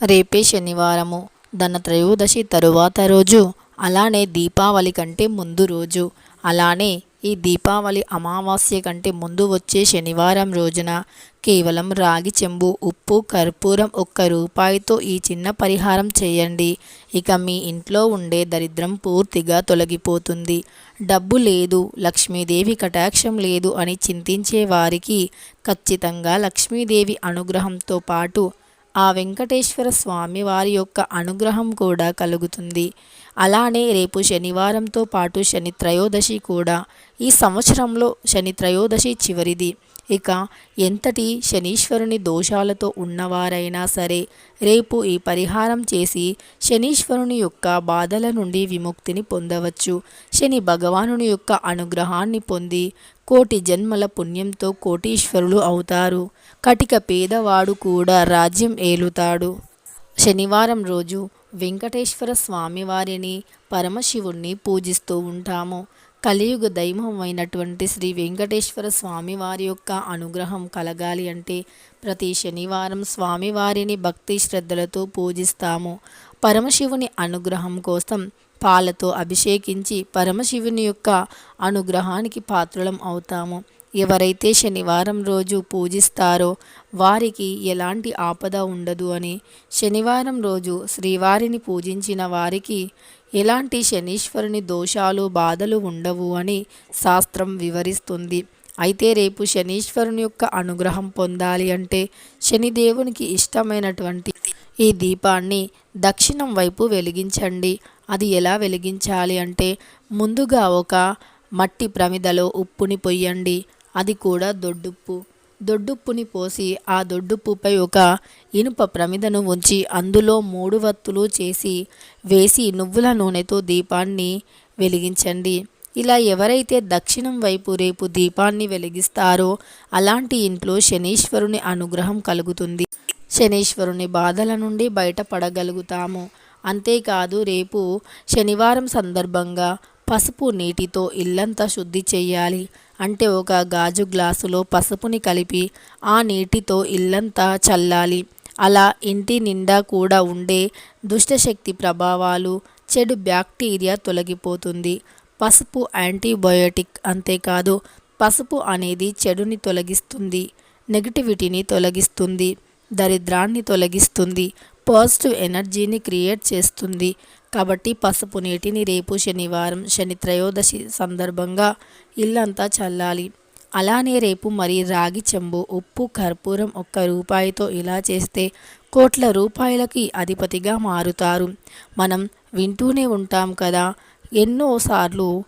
రేపే శనివారము. ధనత్రయోదశి తరువాత రోజు అలానే దీపావళి కంటే ముందు రోజు. అలానే ఈ దీపావళి అమావాస్య కంటే ముందు వచ్చే శనివారం రోజున కేవలం రాగి చెంబు ఉప్పు కర్పూరం ఒక్క రూపాయితో ఈ చిన్న పరిహారం చేయండి. ఇక మీ ఇంట్లో ఉండే దరిద్రం పూర్తిగా తొలగిపోతుంది. డబ్బు లేదు లక్ష్మీదేవి కటాక్షం లేదు అని చింతించే వారికి ఖచ్చితంగా లక్ష్మీదేవి అనుగ్రహంతో పాటు ఆ వెంకటేశ్వర స్వామి వారి యొక్క అనుగ్రహం కూడా కలుగుతుంది. అలానే రేపు శనివారంతో పాటు శని త్రయోదశి కూడా. ఈ సంవత్సరంలో శని త్రయోదశి చివరిది. ఇక ఎంతటి శనీశ్వరుని దోషాలతో ఉన్నవారైనా సరే రేపు ఈ పరిహారం చేసి శనీశ్వరుని యొక్క బాధల నుండి విముక్తిని పొందవచ్చు. శని భగవానుని యొక్క అనుగ్రహాన్ని పొంది కోటి జన్మల పుణ్యంతో కోటీశ్వరులు అవుతారు. కటిక పేదవాడు కూడా రాజ్యం ఏలుతాడు. శనివారం రోజు వెంకటేశ్వర స్వామివారిని పరమశివుణ్ణి పూజిస్తూ ఉంటాము. కలియుగ దైవమైనటువంటి శ్రీ వెంకటేశ్వర స్వామివారి యొక్క అనుగ్రహం కలగాలి అంటే ప్రతి శనివారం స్వామివారిని భక్తి శ్రద్ధలతో పూజిస్తాము. పరమశివుని అనుగ్రహం కోసం పాలతో అభిషేకించి పరమశివుని యొక్క అనుగ్రహానికి పాత్రలం అవుతాము. ఎవరైతే శనివారం రోజు పూజిస్తారో వారికి ఎలాంటి ఆపద ఉండదు అని శనివారం రోజు శ్రీవారిని పూజించిన వారికి ఎలాంటి శనీశ్వరుని దోషాలు బాధలు ఉండవు అని శాస్త్రం వివరిస్తుంది. అయితే రేపు శనీశ్వరుని యొక్క అనుగ్రహం పొందాలి అంటే శనిదేవునికి ఇష్టమైనటువంటి ఈ దీపాన్ని దక్షిణం వైపు వెలిగించండి. అది ఎలా వెలిగించాలి అంటే ముందుగా ఒక మట్టి ప్రమిదలో ఉప్పుని పొయ్యండి. అది కూడా దొడ్డుప్పు. దొడ్డుప్పుని పోసి ఆ దొడ్డుప్పుపై ఒక ఇనుప ప్రమిదను ఉంచి అందులో మూడు వత్తులు చేసి వేసి నువ్వుల నూనెతో దీపాన్ని వెలిగించండి. ఇలా ఎవరైతే దక్షిణం వైపు రేపు దీపాన్ని వెలిగిస్తారో అలాంటి ఇంట్లో శనీశ్వరుని అనుగ్రహం కలుగుతుంది. శనీశ్వరుని బాధల నుండి బయటపడగలుగుతాము. అంతేకాదు రేపు శనివారం సందర్భంగా పసుపు నీటితో ఇల్లంతా శుద్ధి చేయాలి. అంటే ఒక గాజు గ్లాసులో పసుపుని కలిపి ఆ నీటితో ఇల్లంతా చల్లాలి. అలా ఇంటి నిండా కూడా ఉండే దుష్టశక్తి ప్రభావాలు చెడు బ్యాక్టీరియా తొలగిపోతుంది. పసుపు యాంటీబయోటిక్ అంతేకాదు పసుపు అనేది చెడుని తొలగిస్తుంది నెగిటివిటీని తొలగిస్తుంది. దరిద్రాన్ని తొలగిస్తుంది. పాజిటివ్ ఎనర్జీని క్రియేట్ చేస్తుంది. కాబట్టి పసుపు నీటిని రేపు శనివారం శని త్రయోదశి సందర్భంగా ఇల్లంతా చల్లాలి. అలానే రేపు మరి రాగి చెంబు ఉప్పు కర్పూరం ఒక్క రూపాయితో ఇలా చేస్తే కోట్ల రూపాయలకి అధిపతిగా మారుతారు. మనం వింటూనే ఉంటాం కదా ఎన్నోసార్లు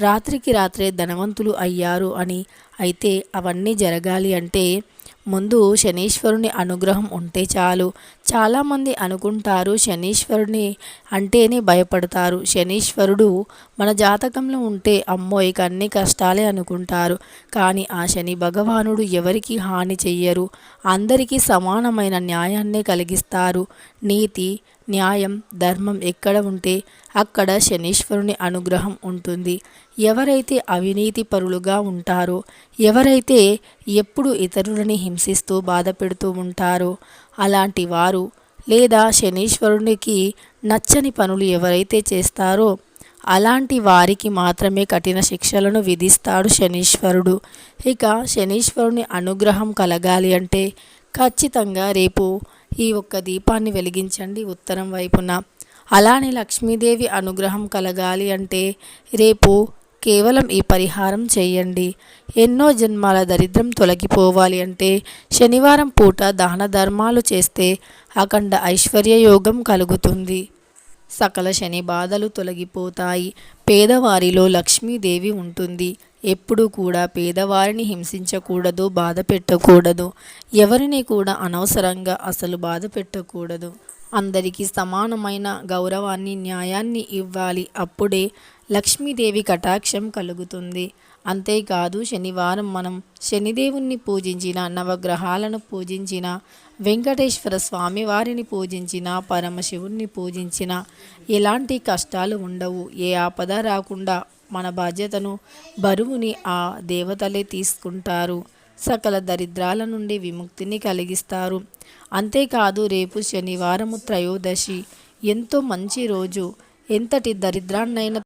రాత్రికి రాత్రే ధనవంతులు అయ్యారు అని అయితే అవన్నీ జరగాలి అంటే ముందు శనీశ్వరుని అనుగ్రహం ఉంటే చాలు. చాలామంది అనుకుంటారు శనీశ్వరుని అంటేనే భయపడతారు. శనీశ్వరుడు మన జాతకంలో ఉంటే అమ్మో ఇక అన్ని కష్టాలే అనుకుంటారు. కానీ ఆ శని భగవానుడు ఎవరికి హాని చెయ్యరు. అందరికీ సమానమైన న్యాయాన్నే కలిగిస్తారు. నీతి న్యాయం ధర్మం ఎక్కడ ఉంటే అక్కడ శనీశ్వరుని అనుగ్రహం ఉంటుంది. ఎవరైతే అవినీతి పరులుగా ఉంటారో ఎవరైతే ఎప్పుడు ఇతరులని హింసిస్తూ బాధ పెడుతూ ఉంటారో అలాంటి వారు లేదా శనీశ్వరునికి నచ్చని పనులు ఎవరైతే చేస్తారో అలాంటి వారికి మాత్రమే కఠిన శిక్షలను విధిస్తాడు శనీశ్వరుడు. ఇక శనీశ్వరుని అనుగ్రహం కలగాలి అంటే ఖచ్చితంగా రేపు ఈ ఒక్క దీపాన్ని వెలిగించండి ఉత్తరం వైపున. అలానే లక్ష్మీదేవి అనుగ్రహం కలగాలి అంటే రేపు కేవలం ఈ పరిహారం చేయండి. ఎన్నో జన్మాల దరిద్రం తొలగిపోవాలి అంటే శనివారం పూట దాన ధర్మాలు చేస్తే అఖండ ఐశ్వర్య యోగం కలుగుతుంది. సకల శని బాధలు తొలగిపోతాయి. పేదవారిలో లక్ష్మీదేవి ఉంటుంది. ఎప్పుడూ కూడా పేదవారిని హింసించకూడదు బాధ పెట్టకూడదు. ఎవరిని కూడా అనవసరంగా అసలు బాధ పెట్టకూడదు. అందరికీ సమానమైన గౌరవాన్ని న్యాయాన్ని ఇవ్వాలి. అప్పుడే లక్ష్మీదేవి కటాక్షం కలుగుతుంది. అంతేకాదు శనివారం మనం శనిదేవుణ్ణి పూజించిన నవగ్రహాలను పూజించిన వెంకటేశ్వర స్వామి వారిని పూజించిన పరమశివుణ్ణి పూజించిన ఎలాంటి కష్టాలు ఉండవు. ఏ ఆపద రాకుండా మన బాధ్యతను బరువుని ఆ దేవతలే తీసుకుంటారు. సకల దరిద్రాల నుండి విముక్తిని కలిగిస్తారు. అంతేకాదు రేపు శనివారము త్రయోదశి. ఎంతో మంచి రోజు. ఎంతటి దరిద్రాన్నైనా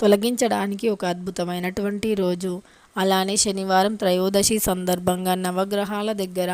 తొలగించడానికి ఒక అద్భుతమైనటువంటి రోజు. అలానే శనివారం త్రయోదశి సందర్భంగా నవగ్రహాల దగ్గర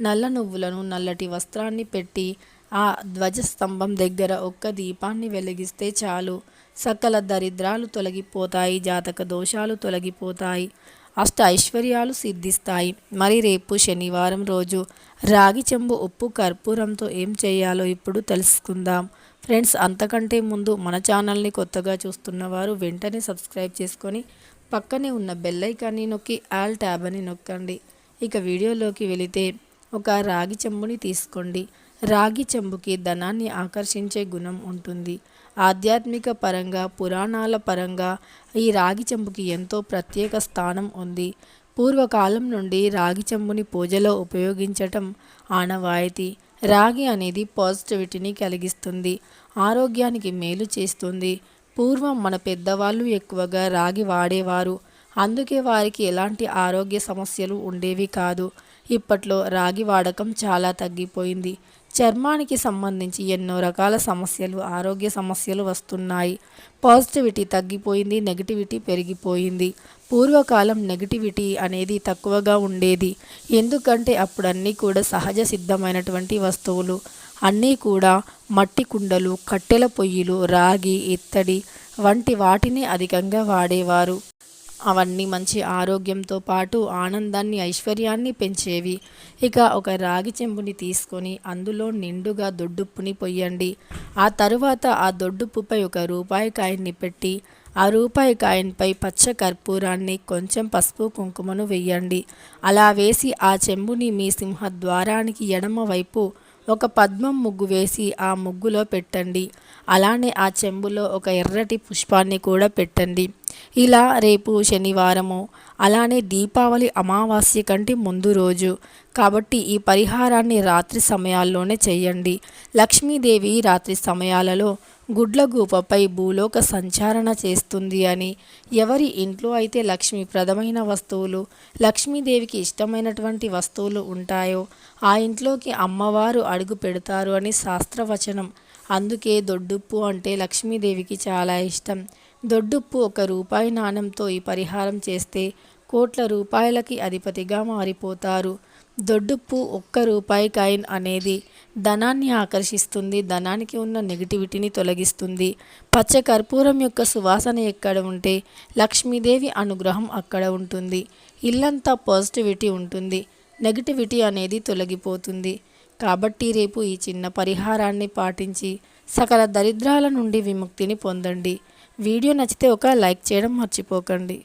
నల్ల నువ్వులను నల్లటి వస్త్రాన్ని పెట్టి ఆ ధ్వజస్తంభం దగ్గర ఒక్క దీపాన్ని వెలిగిస్తే చాలు. సకల దరిద్రాలు తొలగిపోతాయి జాతక దోషాలు తొలగిపోతాయి అష్ట ఐశ్వర్యాలు సిద్ధిస్తాయి. మరి రేపు శనివారం రోజు రాగి చెంబు ఉప్పు కర్పూరంతో ఏం చేయాలో ఇప్పుడు తెలుసుకుందాం. ఫ్రెండ్స్ అంతకంటే ముందు మన ఛానల్ని కొత్తగా చూస్తున్నవారు వెంటనే సబ్స్క్రైబ్ చేసుకొని పక్కనే ఉన్న బెల్లైకాన్ని నొక్కి ఆల్ ట్యాబ్ అని నొక్కండి. ఇక వీడియోలోకి వెళితే ఒక రాగి చెంబుని తీసుకోండి. రాగి చెంబుకి ధనాన్ని ఆకర్షించే గుణం ఉంటుంది. ఆధ్యాత్మిక పరంగా పురాణాల పరంగా ఈ రాగి చెంబుకి ఎంతో ప్రత్యేక స్థానం ఉంది. పూర్వకాలం నుండి రాగి చెంబుని పూజలో ఉపయోగించటం ఆనవాయితీ. రాగి అనేది పాజిటివిటీని కలిగిస్తుంది ఆరోగ్యానికి మేలు చేస్తుంది. పూర్వం మన పెద్దవాళ్ళు ఎక్కువగా రాగి వాడేవారు. అందుకే వారికి ఎలాంటి ఆరోగ్య సమస్యలు ఉండేవి కాదు. ఇప్పట్లో రాగి వాడకం చాలా తగ్గిపోయింది. చర్మానికి సంబంధించి ఎన్నో రకాల సమస్యలు ఆరోగ్య సమస్యలు వస్తున్నాయి. పాజిటివిటీ తగ్గిపోయింది నెగిటివిటీ పెరిగిపోయింది. పూర్వకాలం నెగిటివిటీ అనేది తక్కువగా ఉండేది. ఎందుకంటే అప్పుడు అన్నీ కూడా సహజ సిద్ధమైనటువంటి వస్తువులు. అన్నీ కూడా మట్టి కుండలు కట్టెల పొయ్యిలు రాగి ఇత్తడి వంటి వాటిని అధికంగా వాడేవారు. అవన్నీ మంచి ఆరోగ్యంతో పాటు ఆనందాన్ని ఐశ్వర్యాన్ని పెంచేవి. ఇక ఒక రాగి చెంబుని తీసుకొని అందులో నిండుగా దొడ్డుప్పుని పొయ్యండి. ఆ తరువాత ఆ దొడ్డుప్పుపై ఒక రూపాయి కాయన్ని పెట్టి ఆ రూపాయి కాయన్పై పచ్చ కర్పూరాన్ని కొంచెం పసుపు కుంకుమను వెయ్యండి. అలా వేసి ఆ చెంబుని మీ సింహద్వారానికి ఎడమ వైపు ఒక పద్మం ముగ్గు వేసి ఆ ముగ్గులో పెట్టండి. అలానే ఆ చెంబులో ఒక ఎర్రటి పుష్పాన్ని కూడా పెట్టండి. ఇలా రేపు శనివారము అలానే దీపావళి అమావాస్య కంటే ముందు రోజు. కాబట్టి ఈ పరిహారాన్ని రాత్రి సమయాల్లోనే చేయండి. లక్ష్మీదేవి రాత్రి సమయాలలో గుడ్లగూపపై భూలోక సంచారణ చేస్తుంది అని. ఎవరి ఇంట్లో అయితే లక్ష్మీప్రదమైన వస్తువులు లక్ష్మీదేవికి ఇష్టమైనటువంటి వస్తువులు ఉంటాయో ఆ ఇంట్లోకి అమ్మవారు అడుగు పెడతారు అని శాస్త్రవచనం. అందుకే దొడ్డుప్పు అంటే లక్ష్మీదేవికి చాలా ఇష్టం. దొడ్డుప్పు ఒక రూపాయి నాణంతో ఈ పరిహారం చేస్తే కోట్ల రూపాయలకి అధిపతిగా మారిపోతారు. దొడ్డుప్పు ఒక్క రూపాయి కాయిన్ అనేది ధనాన్ని ఆకర్షిస్తుంది ధనానికి ఉన్న నెగిటివిటీని తొలగిస్తుంది. పచ్చ కర్పూరం యొక్క సువాసన ఎక్కడ ఉంటే లక్ష్మీదేవి అనుగ్రహం అక్కడ ఉంటుంది. ఇల్లంతా పాజిటివిటీ ఉంటుంది నెగిటివిటీ అనేది తొలగిపోతుంది. కాబట్టి రేపు ఈ చిన్న పరిహారాన్ని పాటించి సకల దరిద్రాల నుండి విముక్తిని పొందండి. వీడియో నచ్చితే ఒక లైక్ చేయడం మర్చిపోకండి.